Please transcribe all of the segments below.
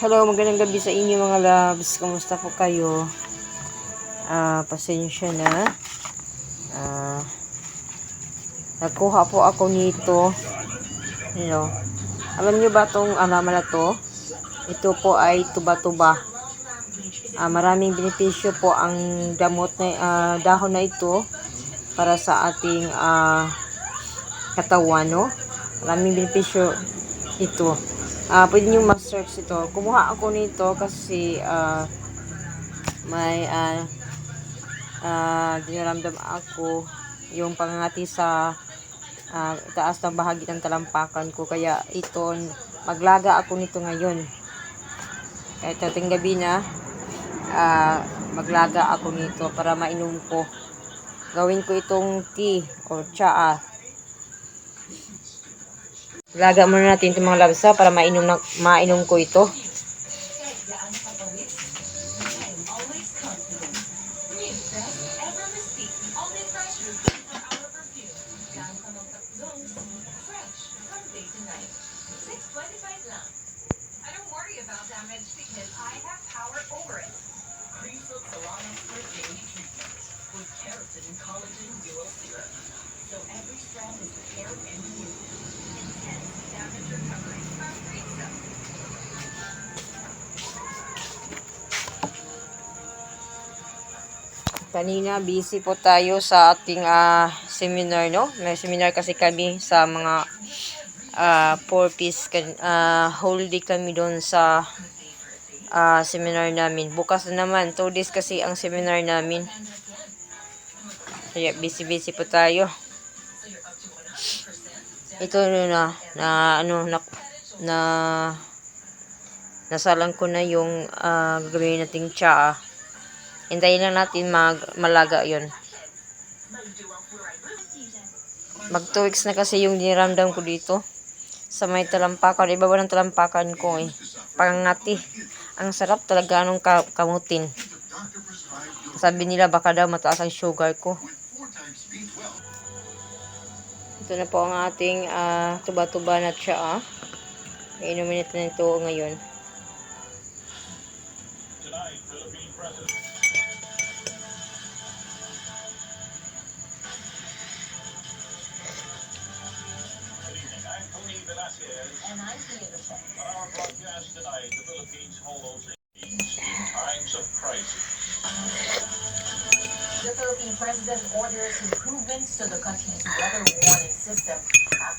Hello, magandang gabi sa inyo mga loves. Kumusta po kayo? Ah, pasensya na. Ah, nagkuha po ako nito. You know, alam niyo ba tong alaman na to? Ito po ay tuba-tuba. Ah, maraming benepisyo po ang damot na ah, dahon na ito para sa ating ah, katawan, no? Maraming benepisyo ito. Ah, pwede niyo ma-search ito. Kumuha ako nito kasi ah, may ah ah dinaramdam ako yung pangangati sa ah, taas ng bahagi ng talampakan ko. Kaya ito, maglaga ako nito ngayon. Kahit ating gabi na, ah, maglaga ako nito para mainom ko. Gawin ko itong tea or tsaa. Laga muna natin itong mga labsa para mainom, na, mainom ko ito. Keratin collagen dual serum. So every strand is repaired and renewed. Kanina busy po tayo sa ating ah, seminar, no? May seminar kasi kami sa mga ah, four piece kan ah, whole day kami doon sa ah, seminar namin. Bukas na naman, two days kasi ang seminar namin. Kaya busy-busy po tayo. Ito na na ano na na nasalang ko na yung ah, gagawin nating tsaa. Hintayin lang natin mag malaga yon. Mag 2 weeks na kasi yung diniramdam ko dito. Sa may talampakan. Iba ba ng talampakan ko eh. Pangangati. Ang sarap talaga nung ka kamutin. Sabi nila baka daw mataas ang sugar ko. Ito na po ang ating ah, tuba-tuba na tsaa. Iinumin natin ito ngayon. I'm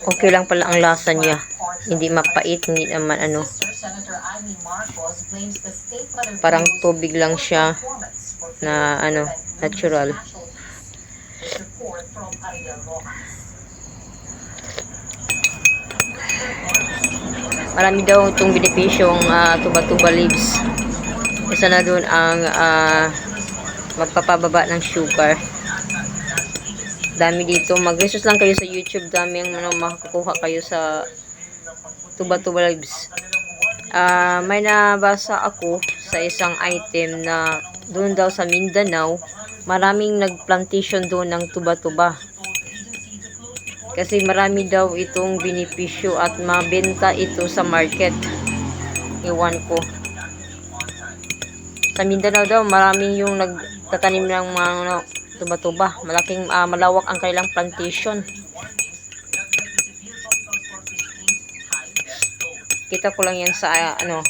Okay lang pala ang lasa niya. Hindi mapait, hindi naman ano. Parang tubig lang siya na ano, natural. Marami daw itong benepisyong ah, tuba-tuba leaves. Isa na doon ang ah, magpapababa ng sugar. Dami dito. Mag-research lang kayo sa YouTube. Dami ang ano, makakuha kayo sa tuba-tuba leaves. Ah, may nabasa ako sa isang item na doon daw sa Mindanao, maraming nagplantation doon ng tuba-tuba. Kasi marami daw itong benepisyo at mabenta ito sa market. Iwan ko. Sa Mindanao daw, maraming yung nagtatanim ng mga ano, tuba-tuba. Malaking, ah, malawak ang kanilang plantation. Kita ko lang yan sa, ah, ano,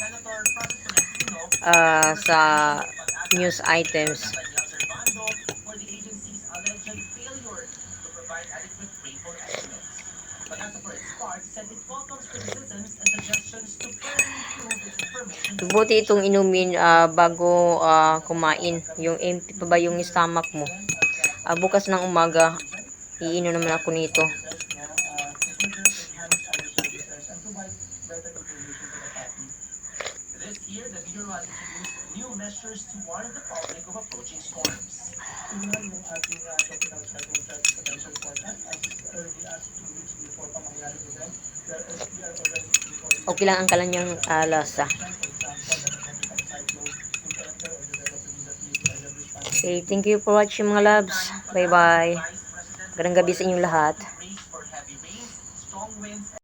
ah, sa news items. Buti itong inumin ah, bago ah, kumain. Yung empty pa ba yung stomach mo. Ah, bukas ng umaga, iinom naman ako nito. To warn the public of approaching storms. Okay lang ang kalanyang ah, lasa. Okay, thank you for watching mga loves. Bye-bye. Magandang gabi sa inyong lahat.